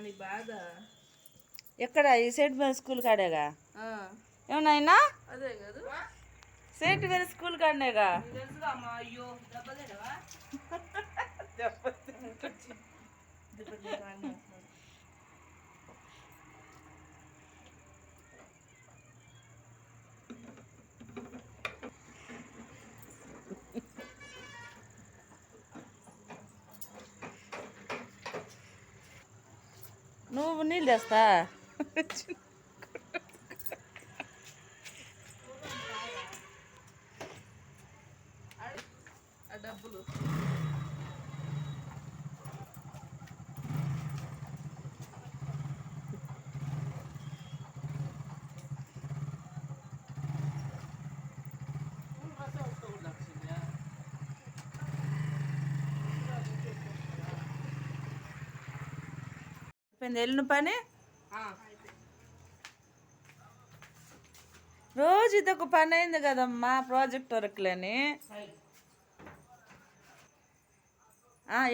నీ బాధ. ఎక్కడ? ఈ సెయింట్ మేరీ స్కూల్ కాడేగా? ఆ, ఏమన్నా అదే కదా. సెయింట్ మేరీ స్కూల్ కాడనేగా? అయ్యో దెబ్బలేడవా నువ్వు నీళ్ళు తెస్తా అయిపోయింది. వెళ్ళిన పని. రోజు ఇదొక పని అయింది కదమ్మా ప్రాజెక్ట్ వర్క్లని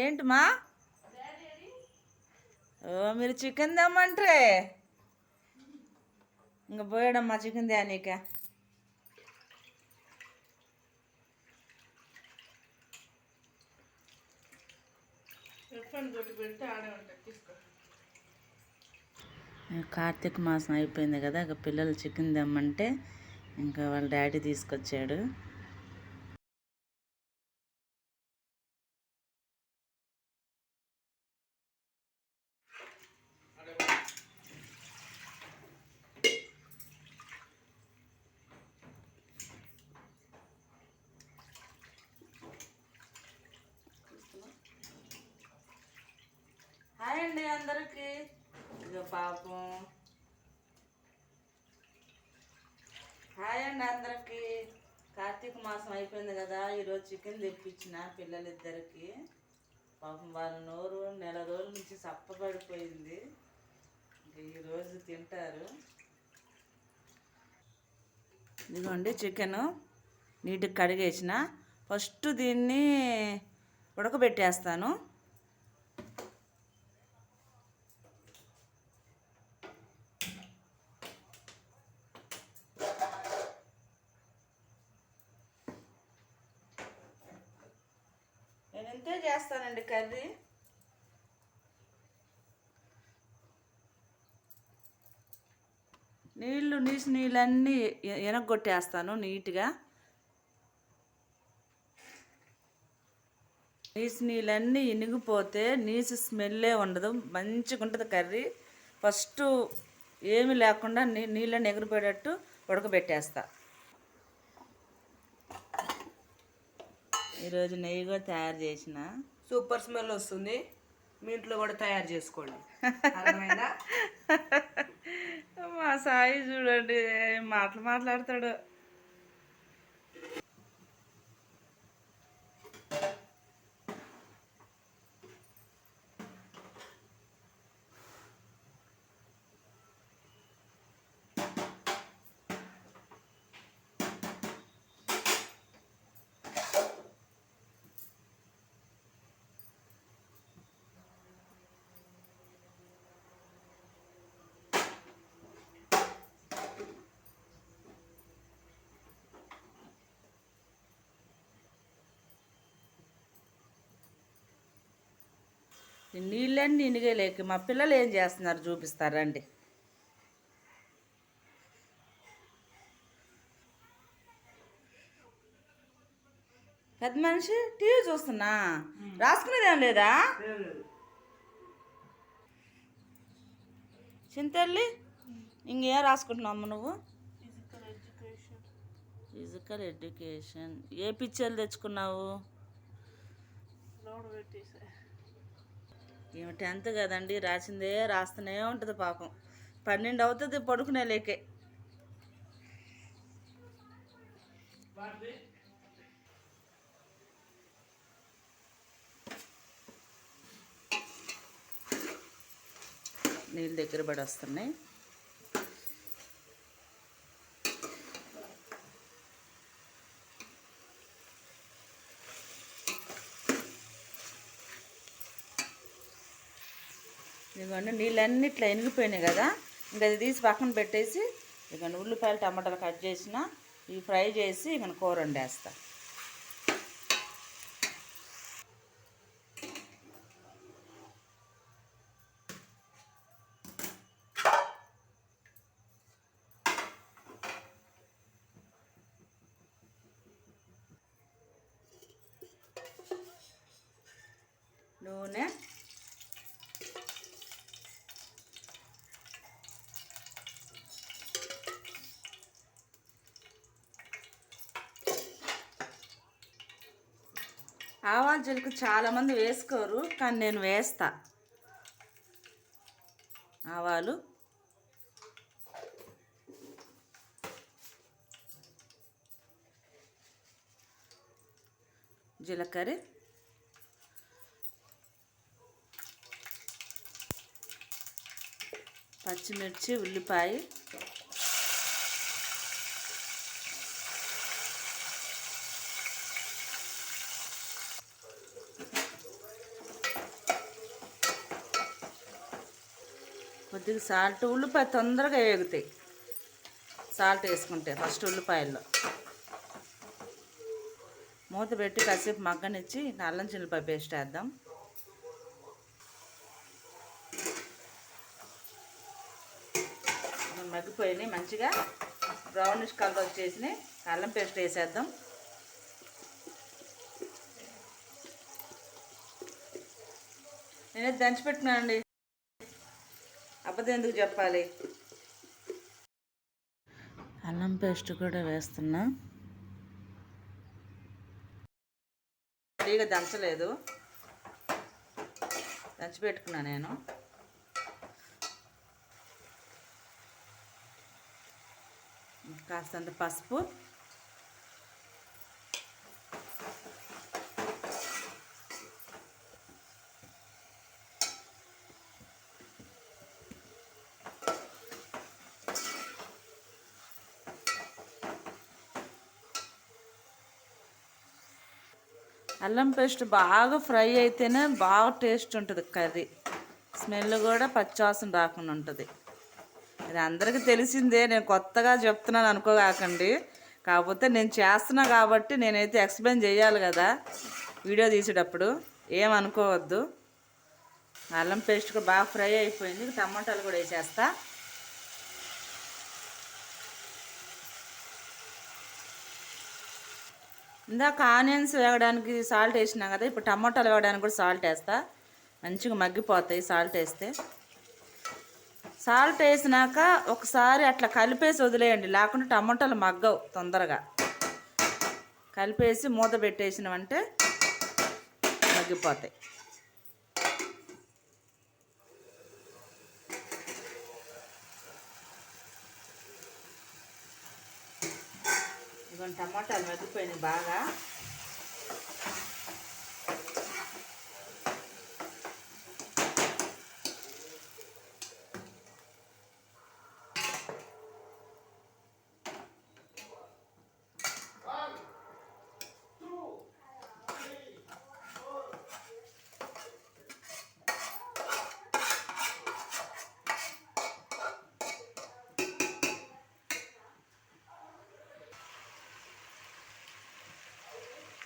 ఏంటమ్మా ఓ మీరు చికెన్ తెమ్మంటారే. ఇంకా పోయాడమ్మా చికెన్ తేనీక. ఆడే ఉంటాయి తీసుకో. కార్తీక మాసం అయిపోయింది కదా ఇక పిల్లలు చికెన్ తెమ్మంటే ఇంకా వాళ్ళ డాడీ తీసుకొచ్చాడు. హాయ్ అండి అందరికి. ఇక పాపం హాయ్ అండి అందరికి. కార్తీక మాసం అయిపోయింది కదా ఈరోజు చికెన్ తెప్పించిన పిల్లలిద్దరికి. పాపం వాళ్ళ నోరు నెల రోజుల నుంచి సప్పబడిపోయింది ఈరోజు తింటారు. ఇదిగోండి చికెను. నీట్గా కడిగేసిన. ఫస్ట్ దీన్ని ఉడకబెట్టేస్తాను. నేను ఇంతే చేస్తానండి కర్రీ. నీళ్ళు నీసి నీళ్ళన్నీ ఎ- ఎనగొట్టేస్తాను నీట్గా. నీసు నీళ్ళన్నీ ఇనిగిపోతే నీసు స్మెల్లే ఉండదు మంచిగా ఉంటుంది కర్రీ. ఫస్ట్ ఏమి లేకుండా నీ నీళ్ళని ఎగిరిపోయేటట్టు ఉడకబెట్టేస్తా. ఈరోజు నెయ్యి కూడా తయారు చేసిన. సూపర్ స్మెల్ వస్తుంది. మీ ఇంట్లో కూడా తయారు చేసుకోండి. మా సాయి చూడండి మాటలు మాట్లాడతాడు. ఈ నీళ్ళన్నీ ఇనిగే లేక మా పిల్లలు ఏం చేస్తున్నారు చూపిస్తారండి పెద్ద మనిషి టీవీ చూస్తున్నా. రాసుకునేదేం లేదా? చింతల్లి ఇంకేం రాసుకుంటున్నావు నువ్వు? ఫిజికల్ ఎడ్యుకేషన్ ఏ పిక్చర్లు తెచ్చుకున్నావు? ఈమె టెన్త్ కదండి రాసిందే రాస్తూనే ఉంటుంది పాపం. పన్నెండు అవుతుంది పడుకునే లేకే. నీళ్ళు దగ్గర పడి వస్తున్నాయి. చూడండి నీళ్ళన్నీ ఇట్లా ఎనిగిపోయినాయి కదా. ఇంకా అది తీసి పక్కన పెట్టేసి ఇక ఉల్లిపాయలు టమాటాలు కట్ చేసిన ఇవి ఫ్రై చేసి ఇక కూర వండేస్తా. నూనె ఆవాల జిలుకు చాలామంది వేసుకోరు కానీ నేను వేస్తా. ఆవాలు. జీలకర్ర. పచ్చిమిర్చి ఉల్లిపాయ. కొద్దిగా సాల్ట్ ఉల్లిపాయ తొందరగా వేగుతాయి సాల్ట్ వేసుకుంటే ఫస్ట్ ఉల్లిపాయల్లో. మూత పెట్టి కాసేపు మగ్గనిచ్చి అల్లం చిల్లిపాయ పేస్ట్ వేద్దాం. మగ్గిపోయినాయి మంచిగా. బ్రౌనిష్ కలర్ వచ్చేసినాయి. అల్లం పేస్ట్ వేసేద్దాం. నేనే దంచి పెట్టుకున్నానండి. అబద్ధం ఎందుకు చెప్పాలి? అల్లం పేస్ట్ కూడా వేస్తున్నా. ఫ్రీగా దంచలేదు. దంచి పెట్టుకున్నా నేను. కాస్తంత పసుపు. అల్లం పేస్ట్ బాగా ఫ్రై అయితేనే బాగా టేస్ట్ ఉంటుంది కర్రీ. స్మెల్ కూడా పచ్చివాసన రాకుండా ఉంటుంది. ఇది అందరికీ తెలిసిందే నేను కొత్తగా చెప్తున్నాను అనుకోగాకండి. కాకపోతే నేను చేస్తున్నా కాబట్టి నేనైతే ఎక్స్ప్లెయిన్ చేయాలి కదా వీడియో తీసేటప్పుడు. ఏమనుకోవద్దు అల్లం పేస్ట్ కూడా బాగా ఫ్రై అయిపోయింది టమాటాలు కూడా వేసేస్తా. ఇందాక ఆనియన్స్ వేగడానికి సాల్ట్ వేసినా కదా ఇప్పుడు టమాటాలు వేగడానికి కూడా సాల్ట్ వేస్తా. మంచిగా మగ్గిపోతాయి సాల్ట్ వేస్తే. సాల్ట్ వేసినాక ఒకసారి అట్లా కలిపేసి వదిలేయండి లేకుంటే టమాటాలు మగ్గవు తొందరగా. కలిపేసి మూత పెట్టేసినామంటే మగ్గిపోతాయి. ఇదిగోండి టమాటాలు మగ్గిపోయినాయి బాగా.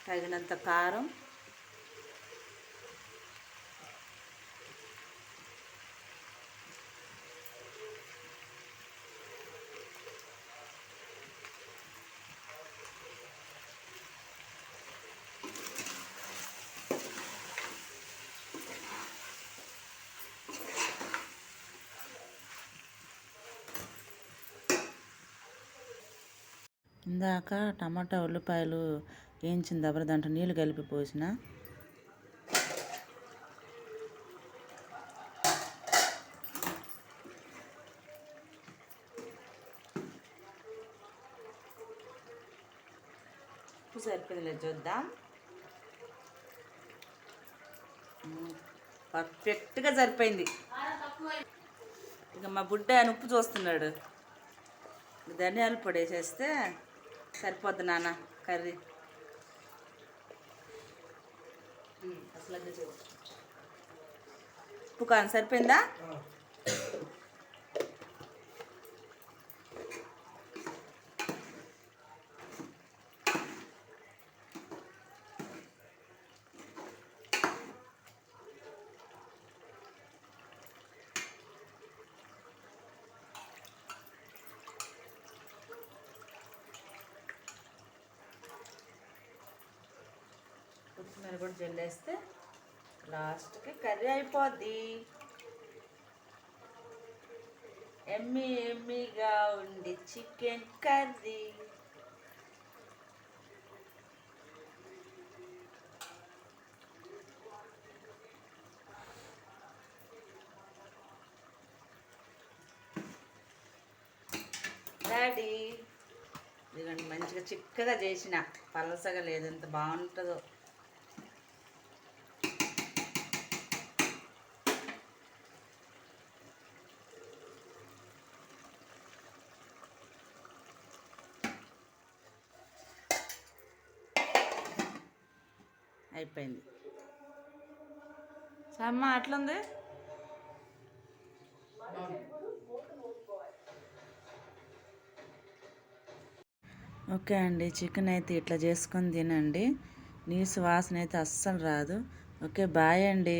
తగినంత కారం. ఇందాక టమాటా ఉల్లిపాయలు వేయించిన దెబ్బర దాంట్లో నీళ్ళు కలిపి పోసిన? ఉప్పు సరిపోయింది చూద్దాం. పర్ఫెక్ట్గా సరిపోయింది. ఇక మా బుడ్డ ఆయన ఉప్పు చూస్తున్నాడు. ధనియాల పొడి వేసేస్తే సరిపోద్ది నాన్న కర్రీ. ఉప్పు కాని సరిపోయిందా కొత్తిమీర కూడా జల్లేస్తే లాస్ట్కి కర్రీ అయిపోద్ది. ఎమ్మి ఎమ్మిగా ఉండి చికెన్ కర్రీ. డాడీ ఇదిగోండి మంచిగా చిక్కగా చేసిన. పలసగా లేదు ఎంత బాగుంటుందో. అయిపోయింది. అమ్మ అట్లుంది? ఓకే అండి చికెన్ అయితే ఇట్లా చేసుకొని తినండి. నీసు వాసన అయితే అస్సలు రాదు. ఓకే బాయ్ అండి.